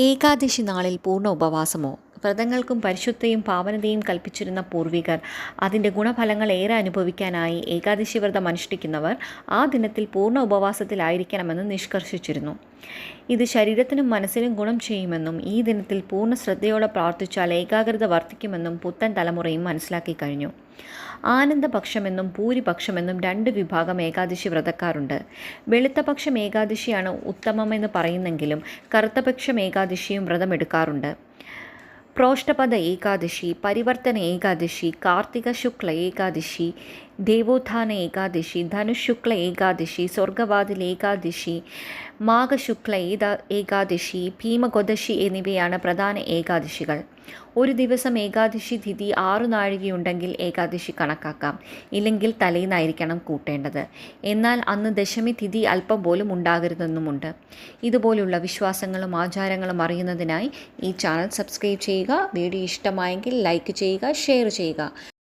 ഏകാദശി നാളിൽ പൂർണ ഉപവാസമോ? വ്രതങ്ങൾക്കും പരിശുദ്ധയും പാവനതയും കൽപ്പിച്ചിരുന്ന പൂർവികർ അതിന്റെ ഗുണഫലങ്ങൾ ഏറെ അനുഭവിക്കാനായി ഏകാദശി വ്രതം അനുഷ്ഠിക്കുന്നവർ ആ ദിനത്തിൽ പൂർണ ഉപവാസത്തിലായിരിക്കണമെന്ന് നിഷ്കർഷിച്ചിരുന്നു. ഇത് ശരീരത്തിനും മനസ്സിനും ഗുണം ചെയ്യുമെന്നും ഈ ദിനത്തിൽ പൂർണ ശ്രദ്ധയോടെ പ്രാർത്ഥിച്ചാൽ ഏകാഗ്രത വർദ്ധിക്കുമെന്നും പുത്തൻ തലമുറയും മനസ്സിലാക്കി കഴിഞ്ഞു. ആനന്ദപക്ഷമെന്നും ഭൂരിപക്ഷമെന്നും രണ്ട് വിഭാഗം ഏകാദശി വ്രതക്കാരുണ്ട്. വെളുത്തപക്ഷം ഏകാദശിയാണ് ഉത്തമമെന്ന് പറയുന്നെങ്കിലും കറുത്തപക്ഷം ഏകാദശിയും വ്രതമെടുക്കാറുണ്ട്. പ്രോഷ്ടപദ ഏകാദശി പരിവർത്തന ഏകാദശി കാർത്തിക ശുക്ല ഏകാദശി ദേവോത്ഥാന ഏകാദശി ധനുശുക്ല ഏകാദശി സ്വർഗവാതിൽ ഏകാദശി മാഘശുക്ല ഏതാ ഏകാദശി ഭീമകൊദശി എന്നിവയാണ് പ്രധാന ഏകാദശികൾ. ഒരു ദിവസം ഏകാദശി തിഥി ആറു നാഴികയുണ്ടെങ്കിൽ ഏകാദശി കണക്കാക്കാം. ഇല്ലെങ്കിൽ തലേന്നായിരിക്കണം കൂട്ടേണ്ടത്. എന്നാൽ അന്ന് ദശമി തിഥി അല്പം പോലും ഉണ്ടാകരുതെന്നുമുണ്ട്. ഇതുപോലുള്ള വിശ്വാസങ്ങളും ആചാരങ്ങളും അറിയുന്നതിനായി ഈ ചാനൽ സബ്സ്ക്രൈബ് ചെയ്യുക വീഡിയോ ഇഷ്ടമായെങ്കിൽ ലൈക്ക് ചെയ്യുക ഷെയർ ചെയ്യുക.